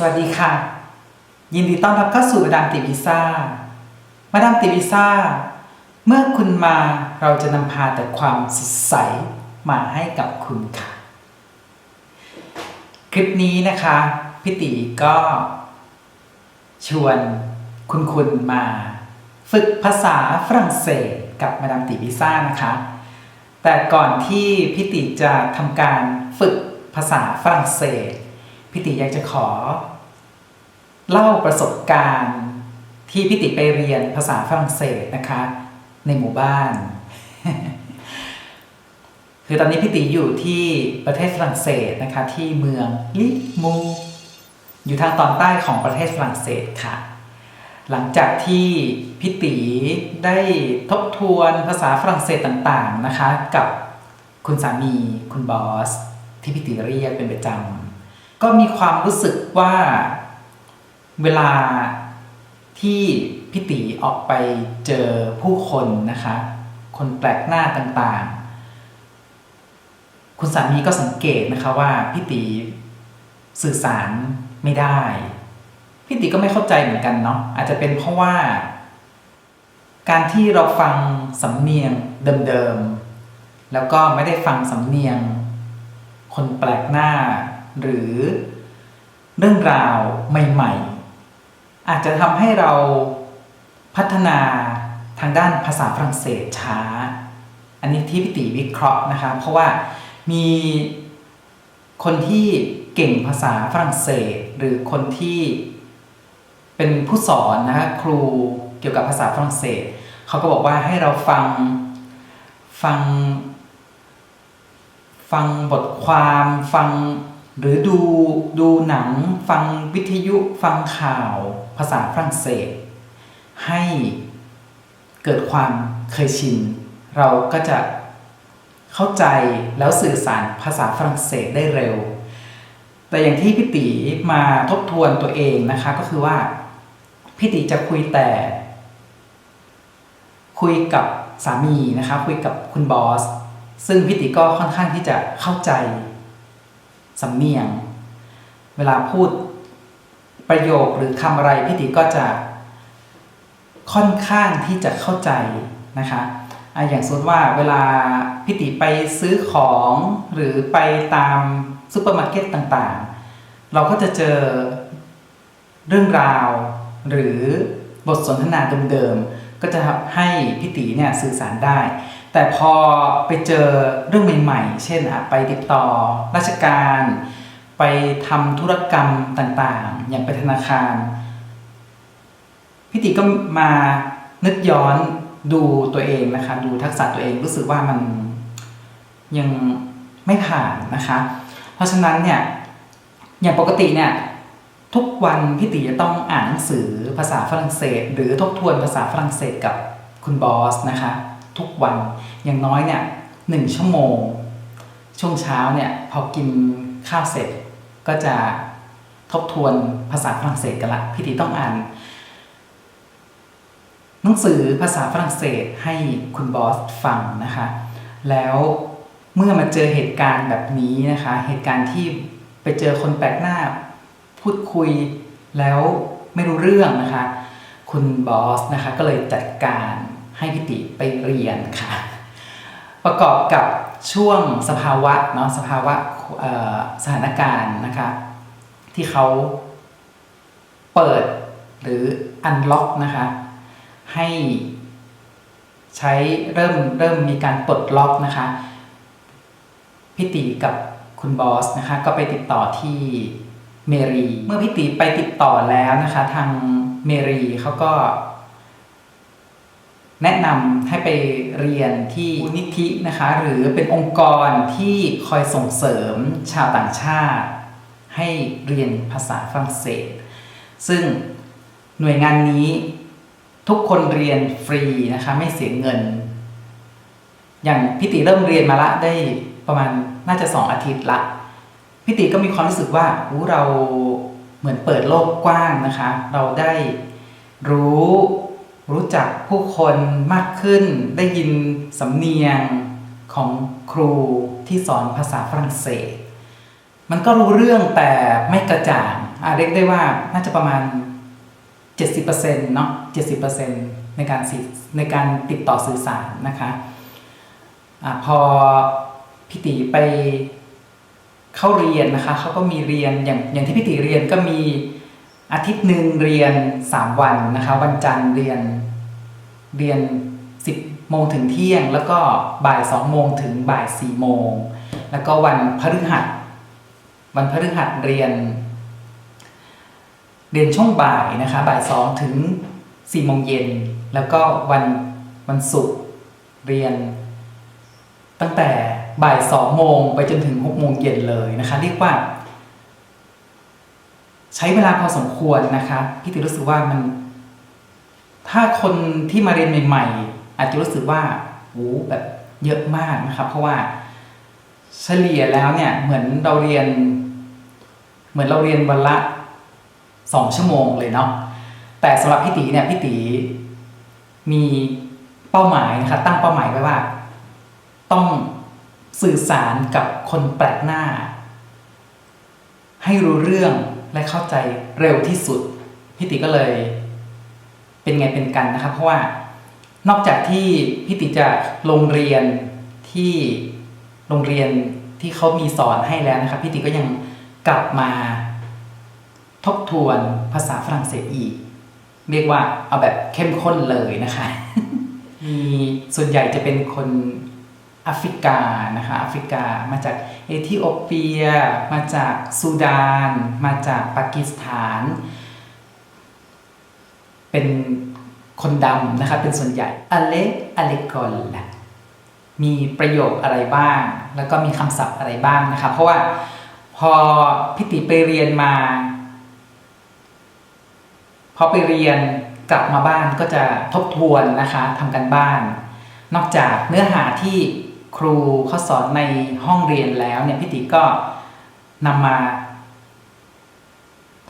สวัสดีค่ะ ยินดีต้อนรับเข้าสู่มาดามติวิซ่า มาดามติวิซ่า เมื่อคุณมาเราจะนำพาแต่ความสดใสมาให้กับคุณค่ะ คลิปนี้นะคะพี่ตีก็ชวนคุณคุณมา ฝึกภาษาฝรั่งเศสกับมาดามติวิซ่านะคะ แต่ก่อนที่พี่ติจะทำการฝึกภาษาฝรั่งเศส พี่ติอยากจะขอ เล่าประสบการณ์ที่พี่ติไปเรียนภาษาฝรั่งเศสนะคะ ในหมู่บ้าน คือตอนนี้พี่ติอยู่ที่ประเทศฝรั่งเศสนะคะ ที่เมืองลิมู อยู่ทางตอนใต้ของประเทศฝรั่งเศสค่ะ หลังจากที่พี่ตีได้ทบทวนภาษาฝรั่งเศสต่างๆนะคะ กับคุณสามีคุณบอส ที่พี่ตีเรียกเป็นประจำ ก็มีความรู้สึกว่าเวลาที่พี่ตีออกไปเจอผู้คนนะคะ คนแปลกหน้าต่างๆ คุณสามีก็สังเกตนะคะว่าพี่ตีสื่อสารไม่ได้พี่ติก็ไม่เข้าใจเหมือนกันเนาะอาจจะเป็นเพราะว่า การที่เราฟังสำเนียงเดิมๆแล้วก็ไม่ได้ฟังสำเนียง คนแปลกหน้า หรือเรื่องราวใหม่ ๆ อาจจะทำให้เราพัฒนาทางด้านภาษาฝรั่งเศสช้า อันนี้ที่พี่ติวิเคราะห์นะคะเพราะว่ามีคนที่เก่งภาษาฝรั่งเศส หรือคนที่เป็นผู้สอนนะคะครูเกี่ยวกับภาษาฝรั่งเศสเขาก็บอกว่าให้เราฟังฟัง ฟังบทความฟัง หรือดูดูหนังฟังวิทยุฟังข่าวภาษาฝรั่งเศส ให้เกิดความเคยชิน เราก็จะเข้าใจแล้วสื่อสารภาษาฝรั่งเศสได้เร็ว แต่อย่างที่พี่ตีมาทบทวนตัวเองนะคะก็คือว่าพี่ตีจะคุยแต่ คุยกับสามีนะคะคุยกับคุณบอส ซึ่งพี่ติก็ค่อนข้างที่จะเข้าใจ สำเนียง เวลาพูดประโยคหรือคำอะไรพี่ติก็จะค่อนข้างที่จะเข้าใจนะคะออย่างสมมติว่าเวลาพี่ติไปซื้อของหรือไปตามซูเปอร์มาร์เก็ตต่างๆ เราก็จะเจอเรื่องราวหรือบทสนทนาเดิมๆ ก็จะให้พี่ตีเนี่ยสื่อสารได้ แต่พอไปเจอเรื่องใหม่ๆ เช่นอะไปติดต่อราชการ ไปทำธุรกรรมต่างๆ อย่างไปธนาคาร พี่ติก็มานึกย้อนดูตัวเองนะคะ ดูทักษะตัวเองรู้สึกว่ามันยังไม่ผ่านนะคะ เพราะฉะนั้นเนี่ยอย่างปกติเนี่ยทุกวันพี่ตีจะต้องอ่านหนังสือภาษาฝรั่งเศส หรือทบทวนภาษาฝรั่งเศสกับคุณบอสนะคะ ทุกวัน อย่างน้อยเนี่ยหนึ่งชั่วโมง ช่วงเช้าเนี่ยพอกินข้าวเสร็จก็จะทบทวนภาษาฝรั่งเศสกันละพี่ตีต้องอ่านหนังสือภาษาฝรั่งเศสให้คุณบอสฟังนะคะ แล้วเมื่อมาเจอเหตุการณ์แบบนี้นะคะ เหตุการณ์ที่ไปเจอคนแปลกหน้า พูดคุยแล้วไม่รู้เรื่องนะคะ คุณบอสนะคะก็เลยจัดการให้พิติไปเรียนค่ะ ประกอบกับช่วงสภาวะเนาะสภาวะสถานการณ์นะคะที่เขาเปิดหรืออันล็อกนะคะให้ใช้เริ่มเริ่มมีการปลดล็อกนะคะพี่ตีกับคุณบอสนะคะก็ไปติดต่อที่เมรี เมื่อพี่ตีไปติดต่อแล้วนะคะ ทางเมรีเขาก็ แนะนำให้ไปเรียนที่นิธินะคะ หรือเป็นองค์กรที่คอยส่งเสริมชาวต่างชาติ ให้เรียนภาษาฝรั่งเศส ซึ่งหน่วยงานนี้ทุกคนเรียนฟรีนะคะ ไม่เสียเงิน อย่างพี่ติเริ่มเรียนมาละได้ประมาณน่าจะสองอาทิตย์ละพี่ติก็มีความรู้สึกว่าอู้เราเหมือนเปิดโลกกว้างนะคะ เราได้รู้ รู้จักผู้คนมากขึ้น ได้ยินสำเนียงของครูที่สอนภาษาฝรั่งเศส มันก็รู้เรื่องแต่ไม่กระจ่างอะเรียกได้ว่าน่าจะประมาณ 70%เนาะ70%ในการในการติดต่อสื่อสารนะคะอะพอพี่ตีไปเข้าเรียนนะคะเขาก็มีเรียนอย่างอย่างที่พี่ตีเรียนก็มี อาทิตย์หนึ่งเรียน 3 วันนะคะวันจันทร์เรียนเรียน 10โมงถึงเที่ยง แล้วก็บ่าย2โมงถึงบ่าย4โมง แล้วก็วันพฤหัส วันพฤหัสเรียน เรียนช่วงบ่ายนะคะบ่ายสองถึงสี่โมงเย็น แล้วก็วันวันศุกร์เรียน ตั้งแต่บ่ายสองโมงไปจนถึงหกโมงเย็นเลยนะคะเรียกว่า ใช้เวลาพอสมควรนะคะพี่ติรู้สึกว่ามัน ถ้าคนที่มาเรียนใหม่ ๆ อาจจะรู้สึกว่าโอ้แบบเยอะมากนะคะเพราะว่าเฉลี่ยแล้วเนี่ย เหมือนเราเรียน เหมือนเราเรียนวันละสองชั่วโมงเลยเนาะแต่สำหรับพี่ตีเนี่ยพี่ตีมีเป้าหมายนะคะตั้งเป้าหมายไว้ว่า ต้องสื่อสารกับคนแปลกหน้า ให้รู้เรื่อง และเข้าใจเร็วที่สุดพี่ติก็เลย เป็นไงเป็นกันนะครับ เพราะว่านอกจากที่พี่ติจะลงเรียนที่โรงเรียนที่เขามีสอนให้แล้วนะครับ พี่ติก็ยังกลับมา ทบทวนภาษาฝรั่งเศสอีก เรียกว่าเอาแบบเข้มข้นเลยนะคะมีส่วนใหญ่จะเป็นคน แอฟริกานะคะแอฟริกามาจากเอธิโอเปีย มาจากซูดาน มาจากปากีสถาน เป็นคนดำนะคะเป็นส่วนใหญ่อเลกอเลกอลมีประโยคอะไรบ้าง แล้วก็มีคำศัพท์อะไรบ้างนะคะเพราะว่าพอพิติไปเรียนมา พอไปเรียนกลับมาบ้านก็จะทบทวนนะคะทำกันบ้าน นอกจากเนื้อหาที่ ครูเขาสอนในห้องเรียนแล้วเนี่ยพี่ติก็นำมา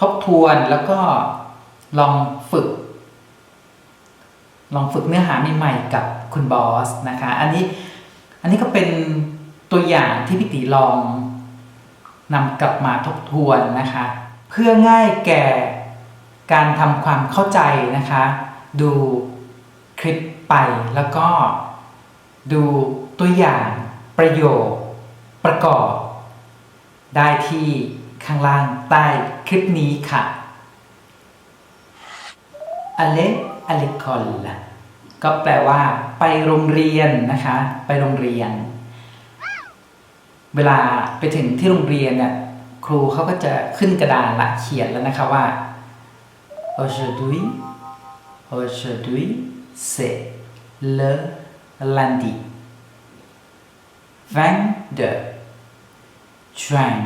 ทบทวนแล้วก็ลองฝึก ลองฝึกเนื้อหาใหม่ๆกับคุณบอสนะคะ อันนี้อันนี้ก็เป็นตัวอย่างที่พี่ติลองนำกลับมาทบทวนนะคะ เพื่อง่ายแก่การทำความเข้าใจนะคะ ดูคลิปไปแล้วก็ดู ตัวอย่างประโยค ประกอบ ได้ที่ข้างล่างใต้คลิปนี้ค่ะ aller à l'école ก็แปลว่าไปโรงเรียนนะคะ ไปโรงเรียน เวลาไปถึงที่โรงเรียนเนี่ยครูเขาก็จะขึ้นกระดานละเขียนแล้วนะคะว่า aujourd'hui aujourd'hui c'est le lundi van de train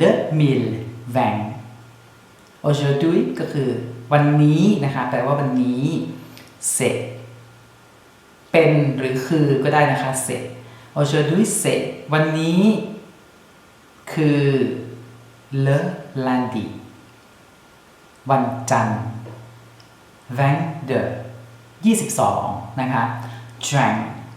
de mille van aujourd'hui ก็คือวันนี้นะคะแปลว่าวันนี้ เสร็จ เป็นหรือคือก็ได้นะคะ เสร็จ aujourd'hui เสร็จ วันนี้ คือ le lundi วันจันทยี่สิบสองนะคะจัง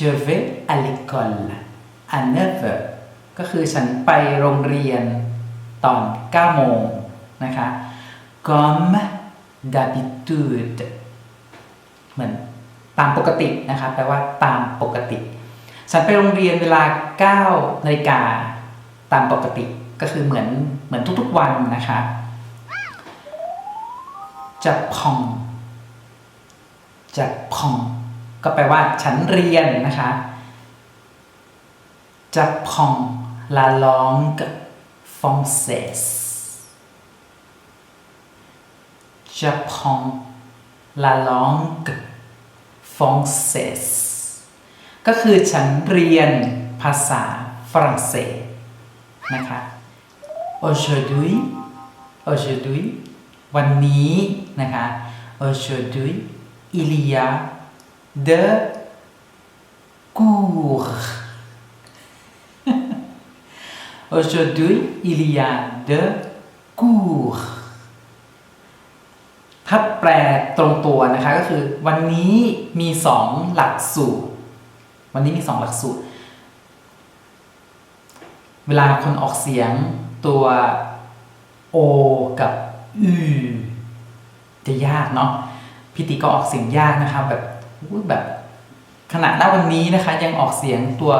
je vais à l'école à 9 heures ก็คือฉันไปโรงเรียนตอน 9 โมงนะคะ comme d'habitude เหมือนตามปกตินะคะแปลว่าตามปกติ ฉันไปโรงเรียนเวลา 9 นาฬิกาตามปกติก็คือเหมือนเหมือนทุกๆวันนะคะจะพองจะพอง ก็แปลว่าฉันเรียนนะคะจับพองลาลองกับฟองเซสจับพองลาลองกับฟองเซสก็คือฉันเรียนภาษาฝรั่งเศสนะคะ aujourd'hui aujourd'hui วันนี้นะคะ aujourd'hui il y a de cours aujourd'hui il y a de cours ถ้าแปลตรงตัวนะคะก็คือวันนี้มีสองหลักสูตร วันนี้มีสองหลักสูตร เวลาคนออกเสียงตัว o กับ u จะยากเนาะพิติก็ออกเสียงยากนะคะแบบ แบบขณะณวันนี้นะคะ ยังออกเสียงตัว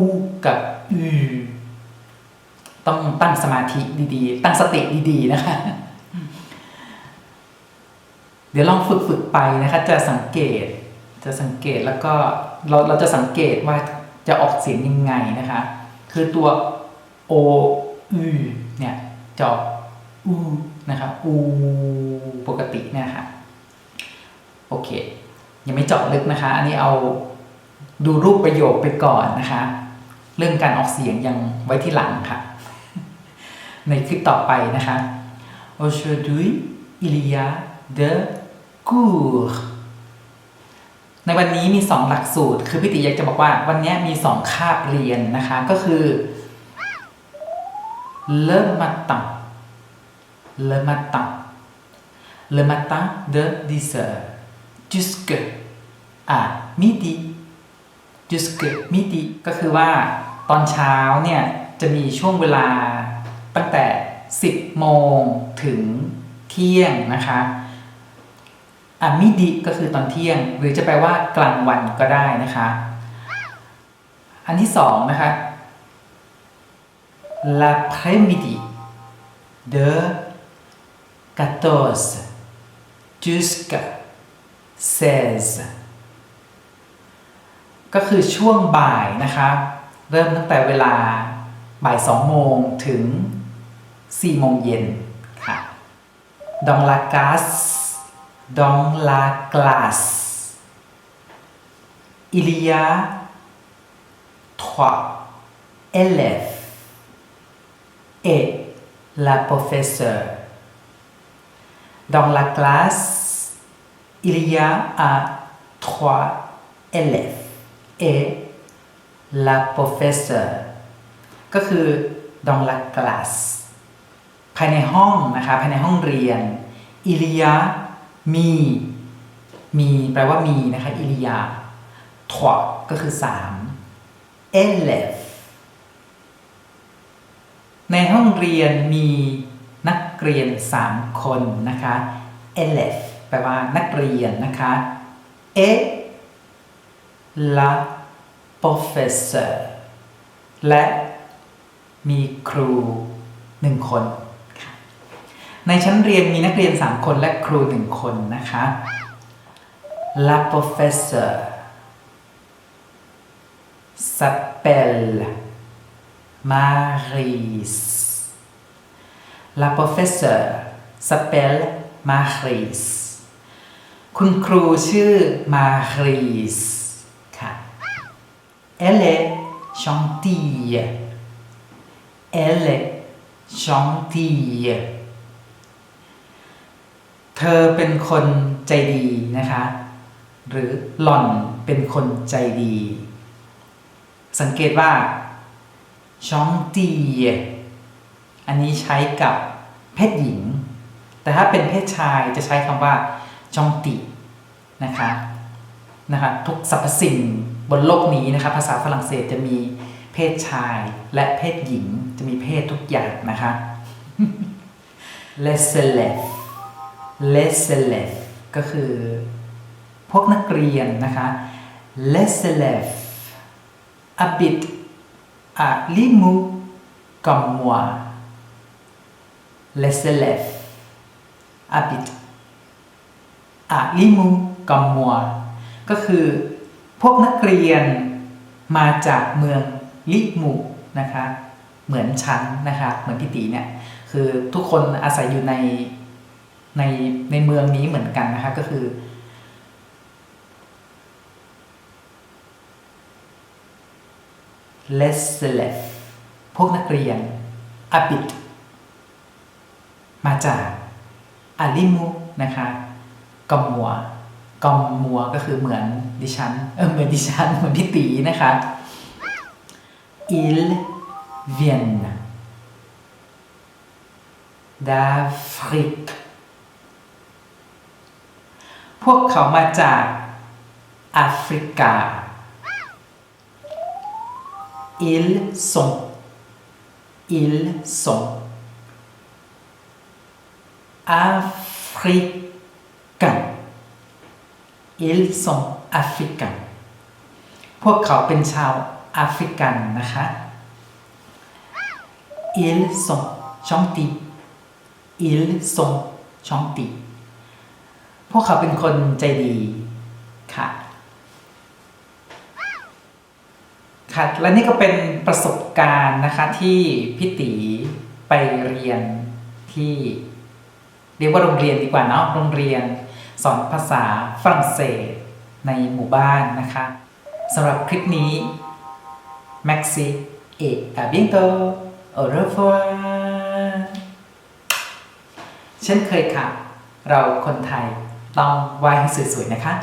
u กับ u ต้องตั้งสมาธิดีๆ ตั้งสติดีๆ นะคะ เดี๋ยวลองฝึกฝึกไปนะคะ จะสังเกต จะสังเกตแล้วก็เราเราจะสังเกตว่าจะออกเสียงยังไงนะคะ คือตัว o u เนี่ยจะออนะครับ u ปกติเนี่ยค่ะ โอเค ยังไม่เจาะลึกนะคะ อันนี้เอาดูรูปประโยคไปก่อนนะคะ เรื่องการออกเสียงยังไว้ที่หลังค่ะ ในคลิปต่อไปนะคะ Aujourd'hui il y a de cours ในวันนี้มีสองหลักสูตร คือพี่ติอยากจะบอกว่าวันนี้มีสองคาบเรียนนะคะ ก็คือ le matin le matin le matin de 10 heures jusque à midi jusque midi ก็คือว่าตอนเช้าเนี่ยจะมีช่วงเวลาตั้งแต่ 10 โมงถึงเที่ยงนะคะอะมิดิก็คือตอนเที่ยง หรือจะแปลว่ากลางวันก็ได้นะคะ อันที่สองนะคะ l'après-midi de 14 jusqu'à says ก็คือช่วงบ่ายนะคะ เริ่มตั้งแต่เวลาบ่ายสองโมงถึงสี่โมงเย็นค่ะดองลากาสดองลากลาสอิลียาทวเอเลฟเอลาโปรเฟสเซอร์ดองลากลาส il y a un, trois élèves et la professeure ก็คือ dans la classe ภายในห้องนะคะภายในห้องเรียนอิริยามีมีแปลว่ามีนะคะอิริยาถวก็คือสาม élèves ในห้องเรียนมีนักเรียนสามคนนะคะ élèves แปลว่านักเรียนนะคะ et la professeur และมีครูหนึ่งคน ในชั้นเรียนมีนักเรียน3คนและครู1คนนะคะ La professeur s'appelle Maris La professeur s'appelle Maris คุณครูชื่อ Maris ค่ะ Elle est gentille Elle est gentille เธอเป็นคนใจดีนะคะ หรือหล่อนเป็นคนใจดี สังเกตว่า gentille อันนี้ใช้กับเพศหญิง แต่ถ้าเป็นเพศชายจะใช้คำว่า gentil นะคะนะคะทุกสรรพสิ่งบนโลกนี้นะคะภาษาฝรั่งเศสจะมีเพศชายและเพศหญิงจะมีเพศทุกอย่างนะคะ les élèves les élèves ก็คือพวกนักเรียนนะคะ les élèves habitent à Limoux comme moi les élèves habitent à Limoux comme moi ก็คือพวกนักเรียนมาจากเมืองลิมูนะคะเหมือนชั้นนะคะเหมือนพี่ตีเนี่ยคือทุกคนอาศัยอยู่ในในในเมืองนี้เหมือนกันนะคะก็คือ les élèves พวกนักเรียน habit มาจากอาลิมูนะคะ กอมมัวกอมมัวก็คือเหมือนดิฉัน เออเหมือนดิฉันเหมือนพี่ตีนะคะ il viennent d'Afrique พวกเขามาจากแอฟริกา ils sont ils sont africains ils sont africains พวกเขาเป็นชาวแอฟริกันนะคะ ils sont gentils ils sont gentils พวกเขาเป็นคนใจดีค่ะ ค่ะ และนี่ก็เป็นประสบการณ์นะคะที่พี่ตีไปเรียนที่ เรียกว่าโรงเรียนดีกว่าเนาะโรงเรียน สอนภาษาฝรั่งเศสในหมู่บ้านนะคะสำหรับคลิปนี้ Maxi et à bientôt au revoir เช่นเคยค่ะ เราคนไทยต้องไหว้ให้สวยๆนะคะ